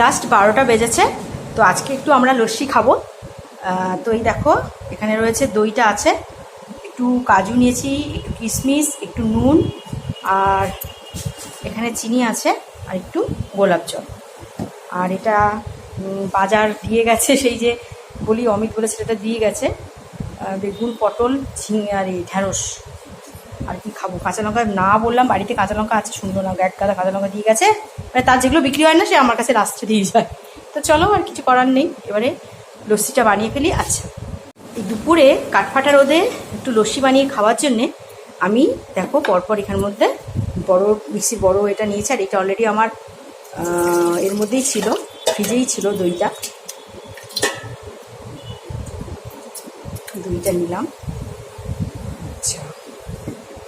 Just বারোটা বেজেছে, তো আজকে একটু আমরা লস্যি খাব। তো এই দেখো, এখানে রয়েছে দইটা আছে। একটু কাজু নিয়েছি, একটু কিশমিশ, একটু নুন, আর এখানে চিনি আছে, আর একটু গোলাপ জল। আর এটা বাজার দিয়ে গেছে, সেই যে বলি অমিত বলে সেটা দিয়ে গেছে। বেগুন, পটল, ঝিঙে আর এই ঢ্যাঁড়স। আর কি খাব? কাঁচা লঙ্কা না বললাম, বাড়িতে কাঁচা লঙ্কা আছে সুন্দর না। এক গাদা কাঁচা লঙ্কা দিয়ে গেছে। মানে তার যেগুলো বিক্রি হয় না, সে আমার কাছে রাস্তা দিয়ে যায়। তো চলো, আর কিছু করার নেই। এবারে লস্যিটা বানিয়ে ফেলি। আচ্ছা। এই দুপুরে কাঠফাটা রোদে একটু লস্যি বানিয়ে খাওয়ার জন্যে আমি, দেখো, পরপর এখানের মধ্যে বড় মিক্সি বড় এটা নিয়েছে, আর এটা অলরেডি আমার এর মধ্যেই ছিল, ফ্রিজেই ছিল দইটা। দইটা নিলাম।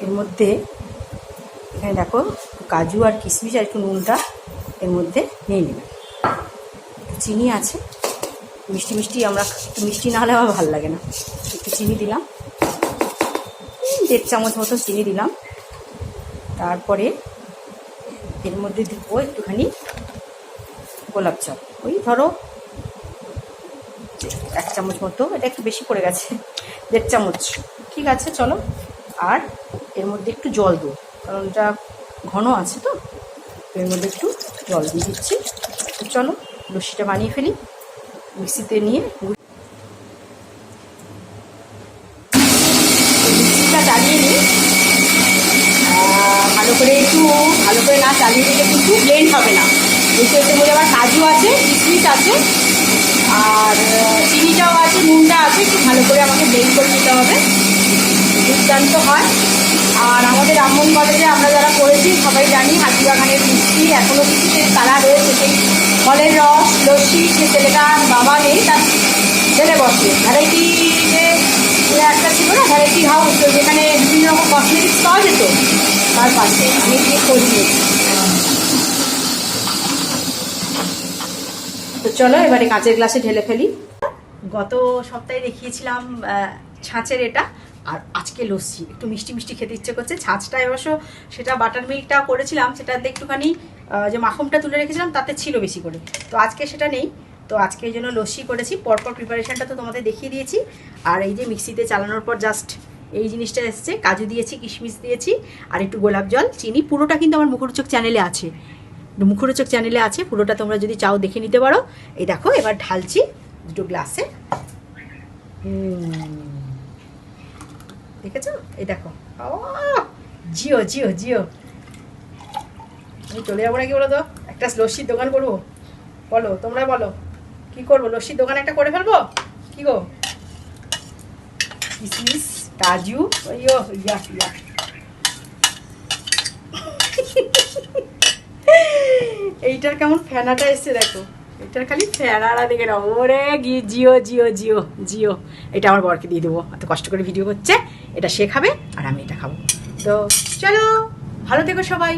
এর মধ্যে, এখানে দেখো, কাজু আর কিশমিশ আর একটু নুনটা এর মধ্যে নিয়ে একটু চিনি আছে। মিষ্টি মিষ্টি আমরা, একটু মিষ্টি না হলে আমার ভালো লাগে না। একটু চিনি দিলাম। দেড় চামচ মতো চিনি দিলাম। তারপরে এর মধ্যে দিব একটুখানি গোলাপ জল। ওই ধরো, এক চামচ মতো, এটা একটু বেশি পড়ে গেছে, দেড় চামচ। ঠিক আছে, চলো। আর এর মধ্যে একটু জল দেবো কারণ এটা ঘন আছে তো এর মধ্যে একটু জল দিয়ে দিচ্ছি। চলো, লস্যিটা বানিয়ে ফেলি, মিক্সিতে নিয়ে মিক্সিটা চালিয়ে নিই। ভালো করে একটু, ভালো করে না চালিয়ে দিলে কিন্তু ব্লেন্ড হবে না। হচ্ছে বলে আবার কাজু আছে, কিশমিশ আছে, আর চিনিটাও আছে, নুনটা আছে, একটু ভালো করে আমাকে ব্লেন্ড করে নিতে হবে। দুর্দান্ত হয়। আর আমাদের রামমোহন কলেজে আমরা যারা করেছি সবাই জানি হাতিবাগানের মিষ্টি এখনও কিছু সেই তারা রয়েছে সেই ফলের রস, লস্যি সে ছেলেটা বাবা নেই, তার ছেলে বসে। ভ্যারাইটি যে একটা ছিল না, ভ্যারাইটি হাউস, তো যেখানে বিভিন্ন রকম কসমেটিক্স পাওয়া যেত, তার পাশে আমি খোঁজ নিয়েছি। তো চলো, এবারে কাঁচের গ্লাসে ঢেলে ফেলি। গত সপ্তাহে দেখিয়েছিলাম ছাঁচের এটা। আর আজকে লস্যি। একটু মিষ্টি মিষ্টি খেতে ইচ্ছে করছে। ছাঁচটা অবশ্য সেটা বাটার মিল্কটা করেছিলাম, সেটাতে একটুখানি যে মাখনটা তুলে রেখেছিলাম, তাতে ছিল বেশি করে। তো আজকে সেটা নেই। তো আজকে এই জন্য লস্যি করেছি। পরপর প্রিপারেশানটা তো তোমাদের দেখিয়ে দিয়েছি। আর এই যে মিক্সিতে চালানোর পর জাস্ট এই জিনিসটা এসছে। কাজু দিয়েছি, কিশমিশ দিয়েছি, আর একটু গোলাপ জল, চিনি। পুরোটা কিন্তু আমার মুখরোচক চ্যানেলে আছে। মুখরোচক চ্যানেলে আছে। পুরোটা তোমরা যদি চাও দেখে নিতে পারো। এই দেখো, এবার ঢালছি দুটো গ্লাসে হুম। দেখেছ? এই দেখো। জিও জিও জিও। আমি চলে যাব নাকি বলো তো একটা লস্যির দোকান করব। বলো, তোমরা বলো। কি করব? লস্যির দোকান একটা করে ফেলব? কি গো? কিশমিশ কাজু? ইয়া ইয়া। এইটার কেমন ফেনাটা এসছে দেখো। এটার খালি ফেরারা দেখে নাও ওরে গি, জিও জিও জিও জিও। এটা আমার বরকে দিয়ে দেবো। এত কষ্ট করে ভিডিও করছে এটা শেখাবে আর আমি এটা খাব। তো চলো, ভালো থেকো সবাই!